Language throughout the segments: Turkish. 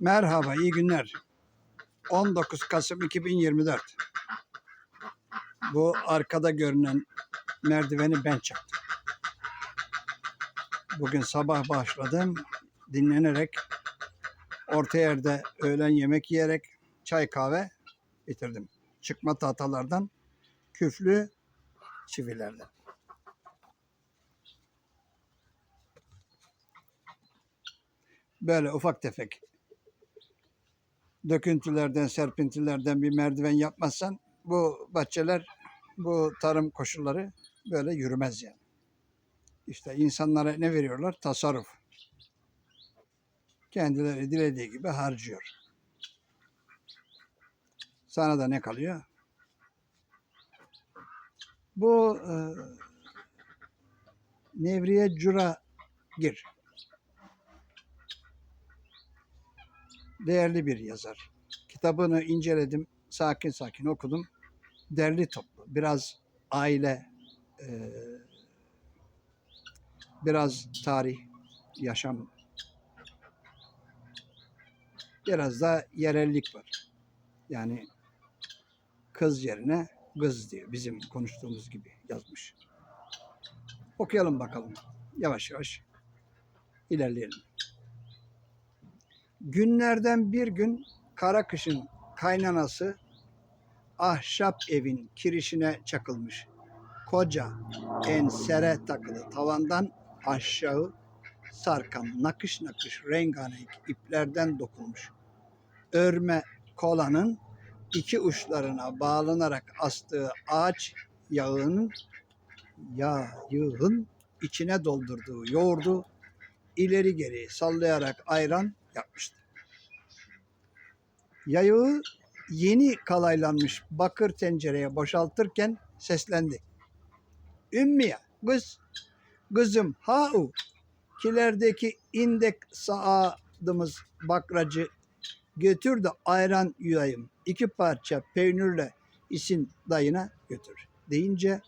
Merhaba, iyi günler. 19 Kasım 2024. Bu arkada görünen merdiveni ben çıktım. Bugün sabah başladım. Dinlenerek, orta yerde öğlen yemek yiyerek çay kahve bitirdim. Çıkma tahtalardan, küflü çivilerden. Böyle ufak tefek döküntülerden, serpintilerden bir merdiven yapmazsan bu bahçeler, bu tarım koşulları böyle yürümez yani. İşte insanlara ne veriyorlar? Tasarruf. Kendileri dilediği gibi harcıyor. Sana da ne kalıyor? Bu e, Nevriye Cura Gir. Değerli bir yazar. Kitabını inceledim, sakin sakin okudum. Derli toplu, biraz aile, e, biraz tarih, yaşam, biraz da yerellik var. Yani kız yerine kız diyor, bizim konuştuğumuz gibi yazmış. Okuyalım bakalım, yavaş yavaş ilerleyelim. Günlerden bir gün Karakış'ın kaynanası ahşap evin kirişine çakılmış. Koca ensere takılı tavandan aşağı sarkan nakış nakış rengarenk iplerden dokunmuş. Örme kolanın iki uçlarına bağlanarak astığı ağaç yağının yağın içine doldurduğu yoğurdu ileri geri sallayarak ayran yapmıştı. Yayağı yeni kalaylanmış bakır tencereye boşaltırken seslendi. Ümmiye, kız, kızım hau, kilerdeki indek saadımız bakracı götür de ayran yuyayım. İki parça peynirle isin dayına götür. Deyince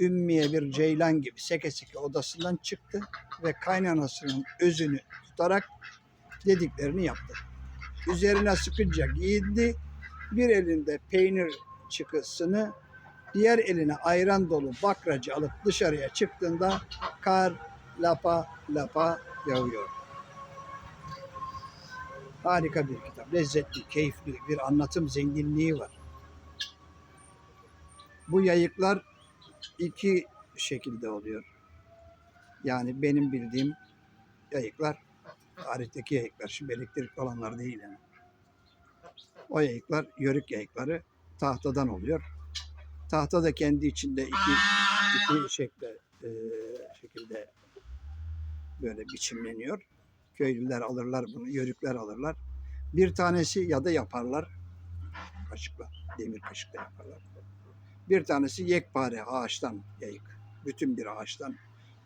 Ümmiye bir ceylan gibi seke seke odasından çıktı ve kaynanasının özünü tutarak dediklerini yaptı. Üzerine sıkınca giyindi. Bir elinde peynir çıkısını, diğer eline ayran dolu bakracı alıp dışarıya çıktığında kar lapa lapa yağıyor. Harika bir kitap. Lezzetli, keyifli bir anlatım zenginliği var. Bu yayıklar iki şekilde oluyor. Yani benim bildiğim yayıklar tarihteki yayıklar. Şimdi elektrikli olanlar değil yani. O yayıklar yörük yayıkları tahtadan oluyor. Tahta da kendi içinde iki, iki şekle, e, şekilde böyle biçimleniyor. Köylüler alırlar bunu, yörükler alırlar. Bir tanesi ya da yaparlar kaşıkla, demir kaşıkla yaparlar. Bir tanesi yekpare ağaçtan yayık. Bütün bir ağaçtan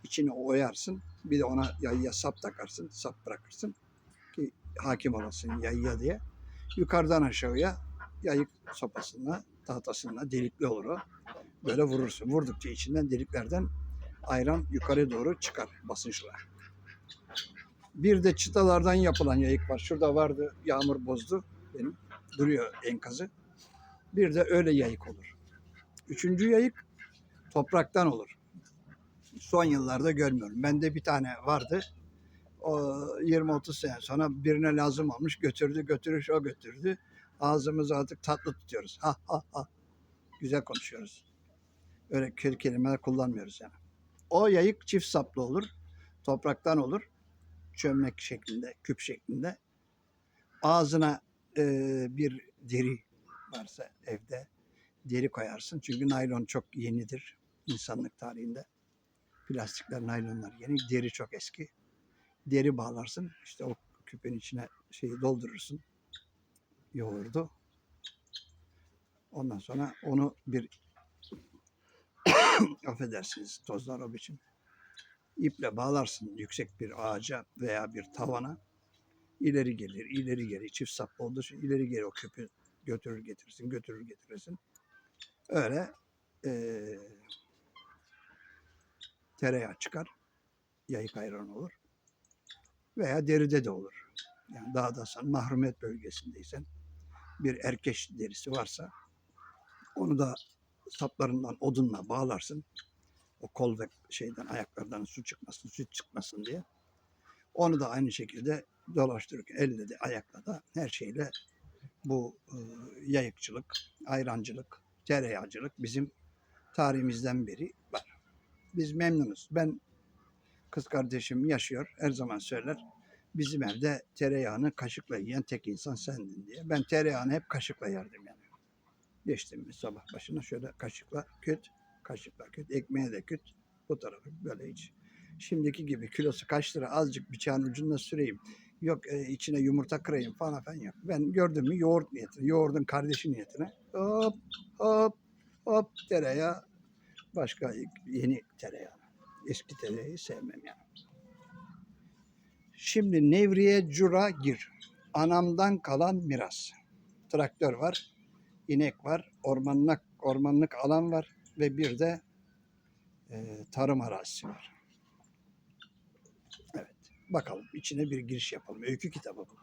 içine oyarsın. Bir de ona yayıya sap takarsın, sap bırakırsın ki hakim olasın yayıya diye. Yukarıdan aşağıya yayık sopasına, tahtasına delikli olur o. Böyle vurursun. Vurdukça içinden deliklerden ayran yukarı doğru çıkar basınçla. Bir de çıtalardan yapılan yayık var. Şurada vardı, yağmur bozdu benim. Duruyor enkazı. Bir de öyle yayık olur. Üçüncü yayık topraktan olur. Son yıllarda görmüyorum. Bende bir tane vardı. O 20-30 sene sonra birine lazım olmuş. Götürdü götürür o götürdü. Ağzımızı artık tatlı tutuyoruz. Ha ha ha. Güzel konuşuyoruz. Öyle kötü kelimeler kullanmıyoruz yani. O yayık çift saplı olur. Topraktan olur. Çömlek şeklinde, küp şeklinde. Ağzına e, bir deri varsa evde deri koyarsın. Çünkü naylon çok yenidir insanlık tarihinde. Plastikler, naylonlar yeni. Deri çok eski. Deri bağlarsın. İşte o küpün içine şeyi doldurursun. Yoğurdu. Ondan sonra onu bir affedersiniz tozlar o biçim. İple bağlarsın yüksek bir ağaca veya bir tavana. İleri gelir, ileri geri çift saplı olduğu için ileri geri o küpü götürür getirirsin, götürür getirirsin. Öyle eee tereyağı çıkar. Yayık ayran olur. Veya deride de olur. Yani dağdasan, mahrumiyet bölgesindeysen bir erkeş derisi varsa onu da saplarından odunla bağlarsın. O kol ve şeyden ayaklardan su çıkmasın, süt çıkmasın diye. Onu da aynı şekilde dolaştırırken elle de ayakla da her şeyle bu e, yayıkçılık, ayrancılık, tereyağcılık bizim tarihimizden beri var. Biz memnunuz. Ben kız kardeşim yaşıyor. Her zaman söyler. Bizim evde tereyağını kaşıkla yiyen tek insan sendin diye. Ben tereyağını hep kaşıkla yerdim yani. Geçtim mi sabah başına şöyle kaşıkla küt, kaşıkla küt, ekmeğe de küt. Bu tarafı böyle hiç. Şimdiki gibi kilosu kaç lira azıcık bıçağın ucunda süreyim. Yok e, içine yumurta kırayım falan falan yok. Ben gördüm mü yoğurt niyetine, yoğurdun kardeşi niyetine. Hop hop hop tereyağı. Başka yeni tereyağı. Eski tereyağı sevmem yani. Şimdi Nevriye Cura gir. Anamdan kalan miras. Traktör var, inek var, ormanlık ormanlık alan var ve bir de e, tarım arazisi var. Evet. Bakalım içine bir giriş yapalım. Öykü kitabı bu.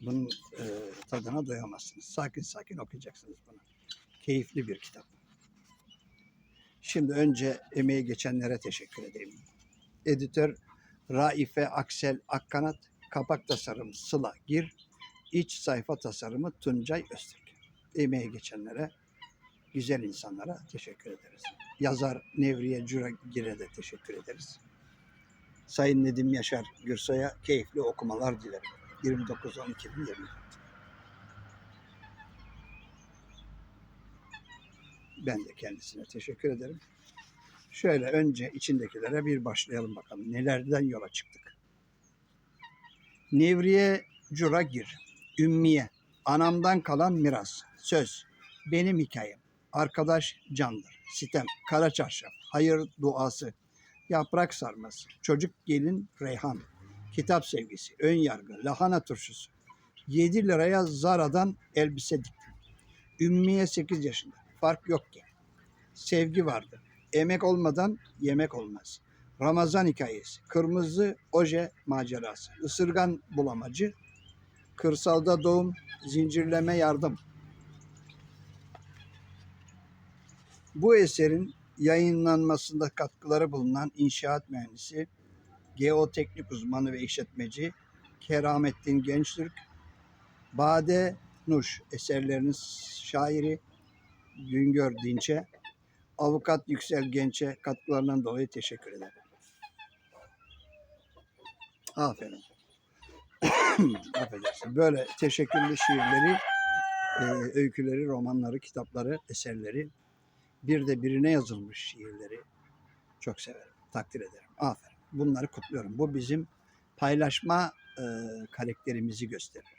Bunun e, tadına doyamazsınız. Sakin sakin okuyacaksınız bunu. Keyifli bir kitap. Şimdi önce emeği geçenlere teşekkür edeyim. Editör Raife Aksel Akkanat, kapak tasarım Sıla Gir, iç sayfa tasarımı Tuncay Öztürk. Emeği geçenlere, güzel insanlara teşekkür ederiz. Yazar Nevriye Cüragir'e de teşekkür ederiz. Sayın Nedim Yaşar Gürsoy'a keyifli okumalar dilerim. 29-12-2024. Ben de kendisine teşekkür ederim. Şöyle önce içindekilere bir başlayalım bakalım. Nelerden yola çıktık? Nevriye Cura Gir. Ümmiye. Anamdan kalan miras. Söz. Benim hikayem. Arkadaş candır. Sitem. Kara çarşaf. Hayır duası. Yaprak sarması. Çocuk gelin reyhan. Kitap sevgisi. Ön yargı. Lahana turşusu. 7 liraya Zara'dan elbise diktim. Ümmiye 8 yaşında. Fark yok ki. Sevgi vardı. Emek olmadan yemek olmaz. Ramazan hikayesi, kırmızı oje macerası, ısırgan bulamacı, kırsalda doğum, zincirleme yardım. Bu eserin yayınlanmasında katkıları bulunan inşaat mühendisi, geoteknik uzmanı ve işletmeci Keramettin Gençtürk, Bade Nuş eserlerinin şairi Güngör Dinç'e, Avukat Yüksel Genç'e katkılarından dolayı teşekkür ederim. Aferin. Affedersin. Böyle teşekkürlü şiirleri, e, öyküleri, romanları, kitapları, eserleri, bir de birine yazılmış şiirleri çok severim, takdir ederim. Aferin. Bunları kutluyorum. Bu bizim paylaşma e, karakterimizi gösterir.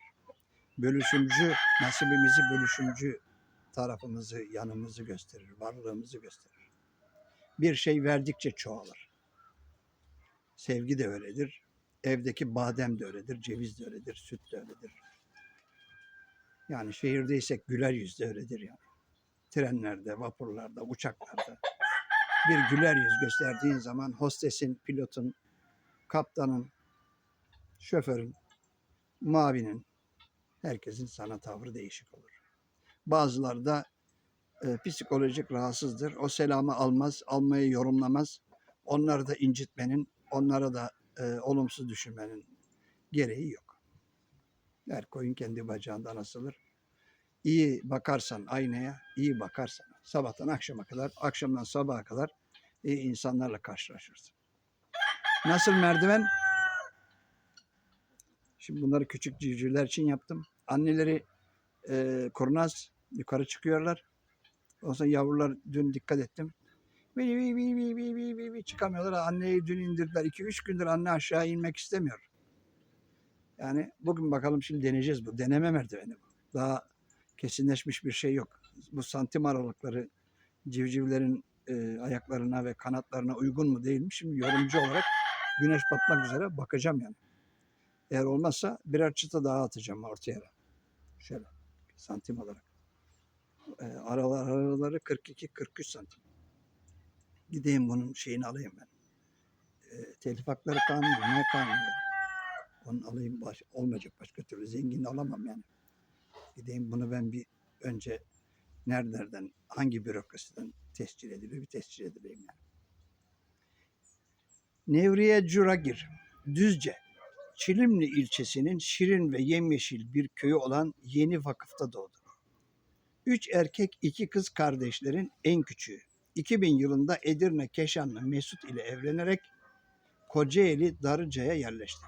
Bölüşümcü, nasibimizi bölüşümcü tarafımızı, yanımızı gösterir, varlığımızı gösterir. Bir şey verdikçe çoğalır. Sevgi de öyledir. Evdeki badem de öyledir, ceviz de öyledir, süt de öyledir. Yani şehirdeysek güler yüz de öyledir yani. Trenlerde, vapurlarda, uçaklarda bir güler yüz gösterdiğin zaman hostesin, pilotun, kaptanın, şoförün, mavinin, herkesin sana tavrı değişik olur. Bazıları da e, psikolojik rahatsızdır. O selamı almaz, almayı yorumlamaz. Onları da incitmenin, onlara da e, olumsuz düşünmenin gereği yok. Her koyun kendi bacağından asılır. İyi bakarsan aynaya, iyi bakarsan sabahtan akşama kadar, akşamdan sabaha kadar iyi insanlarla karşılaşırsın. Nasıl merdiven? Şimdi bunları küçük civcivler için yaptım. Anneleri e, kurnaz yukarı çıkıyorlar. Sonra yavrular dün dikkat ettim. Vi vi vi vi vi vi vi vi çıkamıyorlar. Anneyi dün indirdiler. 2-3 gündür anne aşağı inmek istemiyor. Yani bugün bakalım şimdi deneyeceğiz bu. Deneme merdiveni bu. Daha kesinleşmiş bir şey yok. Bu santim aralıkları civcivlerin e, ayaklarına ve kanatlarına uygun mu değil mi? Şimdi yorumcu olarak güneş batmak üzere bakacağım yani. Eğer olmazsa birer çıta daha atacağım ortaya. Şöyle santim olarak. E, aralar, araları 42-43 santim. Gideyim bunun şeyini alayım ben. E, telif hakları kanunu, ne kanunu? Onu alayım baş, olmayacak başka türlü. Zengin alamam yani. Gideyim bunu ben bir önce nerelerden, hangi bürokrasiden tescil ediliyor bir tescil edileyim yani. Nevriye Curagir, Düzce, Çilimli ilçesinin şirin ve yemyeşil bir köyü olan Yeni Vakıf'ta doğdu. Üç erkek, iki kız kardeşlerin en küçüğü. 2000 yılında Edirne Keşanlı Mesut ile evlenerek Kocaeli Darıca'ya yerleşti.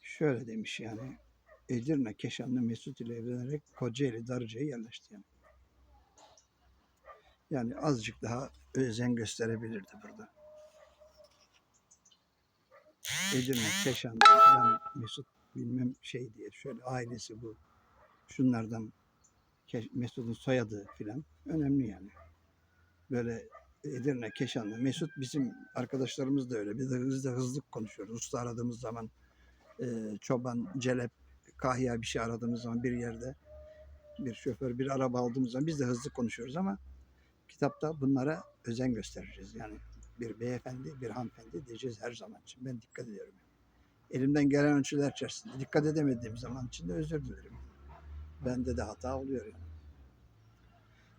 Şöyle demiş yani. Edirne Keşanlı Mesut ile evlenerek Kocaeli Darıca'ya yerleşti yani. Yani azıcık daha özen gösterebilirdi burada. Edirne, Keşan, falan Mesut bilmem şey diye şöyle ailesi bu. Şunlardan Mesut'un soyadı filan önemli yani. Böyle Edirne, Keşanlı. Mesut bizim arkadaşlarımız da öyle. Biz de, biz de hızlı konuşuyoruz. Usta aradığımız zaman e, çoban, celep, kahya bir şey aradığımız zaman bir yerde bir şoför, bir araba aldığımız zaman biz de hızlı konuşuyoruz ama kitapta bunlara özen göstereceğiz. Yani bir beyefendi, bir hanımefendi diyeceğiz her zaman için. Ben dikkat ediyorum. Elimden gelen ölçüler içerisinde. Dikkat edemediğim zaman için de özür dilerim. Bende de hata oluyor yani.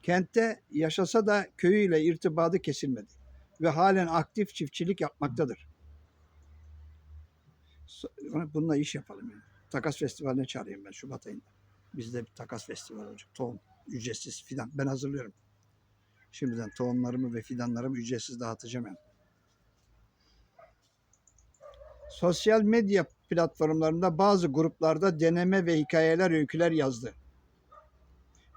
Kentte yaşasa da köyüyle irtibatı kesilmedi ve halen aktif çiftçilik yapmaktadır. Bununla iş yapalım yani. Takas Festivali'ne çağırayım ben Şubat ayında. Bizde bir takas festivali olacak. Tohum, ücretsiz fidan. Ben hazırlıyorum. Şimdiden tohumlarımı ve fidanlarımı ücretsiz dağıtacağım yani. Sosyal medya platformlarında bazı gruplarda deneme ve hikayeler, öyküler yazdı.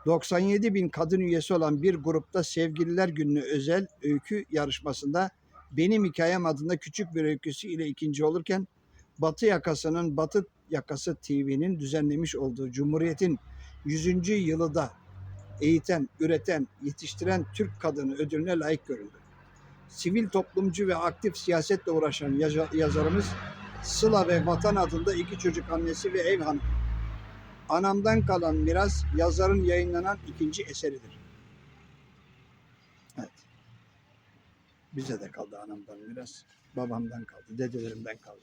97 bin kadın üyesi olan bir grupta Sevgililer Günü özel öykü yarışmasında Benim Hikayem adında küçük bir öyküsü ile ikinci olurken Batı Yakası'nın Batı Yakası TV'nin düzenlemiş olduğu Cumhuriyet'in 100. yılı da eğiten, üreten, yetiştiren Türk kadını ödülüne layık görüldü. Sivil toplumcu ve aktif siyasetle uğraşan yaza- yazarımız Sıla ve Vatan adında iki çocuk annesi ve ev hanımı. Anamdan kalan miras yazarın yayınlanan ikinci eseridir. Evet. Bize de kaldı anamdan miras, babamdan kaldı, dedelerimden kaldı.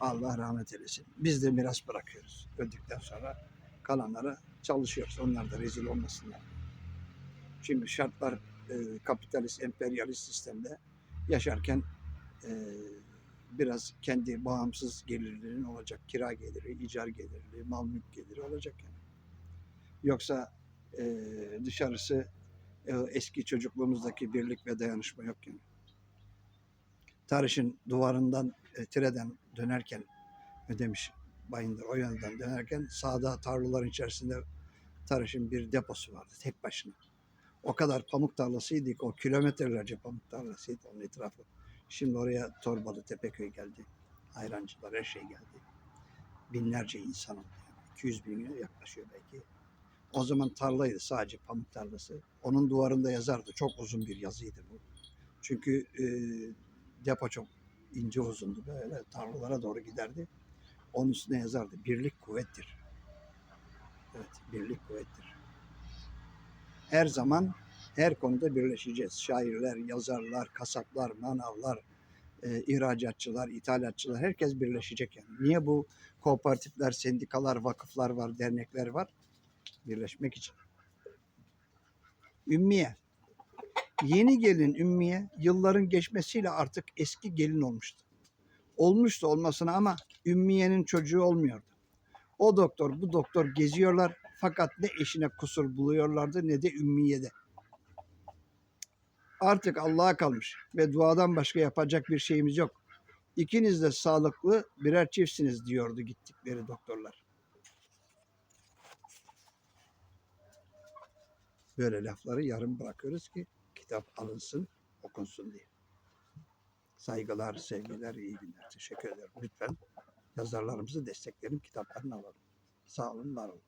Allah rahmet eylesin. Biz de miras bırakıyoruz. Öldükten sonra kalanlara çalışıyoruz. Onlar da rezil olmasınlar. Şimdi şartlar e, kapitalist, emperyalist sistemde yaşarken e, biraz kendi bağımsız gelirlerin olacak. Kira geliri, icar geliri, mal mülk geliri olacak yani. Yoksa e, dışarısı e, eski çocukluğumuzdaki birlik ve dayanışma yok yani. Tarış'ın duvarından, e, tireden dönerken ödemiş Bayındır o yönden dönerken sağda tarlaların içerisinde Tarış'ın bir deposu vardı tek başına. O kadar pamuk tarlasıydı ki o kilometrelerce pamuk tarlasıydı onun etrafı. Şimdi oraya Torbalı Tepeköy geldi. Ayrancılar her şey geldi. Binlerce insan oldu. Yani. 200 bin yaklaşıyor belki. O zaman tarlaydı sadece pamuk tarlası. Onun duvarında yazardı. Çok uzun bir yazıydı bu. Çünkü e, depo çok ince uzundu böyle tarlalara doğru giderdi. Onun üstüne yazardı. Birlik kuvvettir. Evet, birlik kuvvettir. Her zaman her konuda birleşeceğiz. Şairler, yazarlar, kasaplar, manavlar, e, ihracatçılar, ithalatçılar herkes birleşecek yani. Niye bu kooperatifler, sendikalar, vakıflar var, dernekler var? Birleşmek için. Ümmiye. Yeni gelin Ümmiye yılların geçmesiyle artık eski gelin olmuştu. Olmuştu olmasına ama Ümmiye'nin çocuğu olmuyordu. O doktor bu doktor geziyorlar fakat ne eşine kusur buluyorlardı ne de Ümmiye'de. Artık Allah'a kalmış ve duadan başka yapacak bir şeyimiz yok. İkiniz de sağlıklı birer çiftsiniz diyordu gittikleri doktorlar. Böyle lafları yarım bırakıyoruz ki kitap alınsın, okunsun diye. Saygılar, sevgiler, iyi günler. Teşekkür ederim. Lütfen yazarlarımızı destekleyin, kitaplarını alalım. Sağ olun, var olun.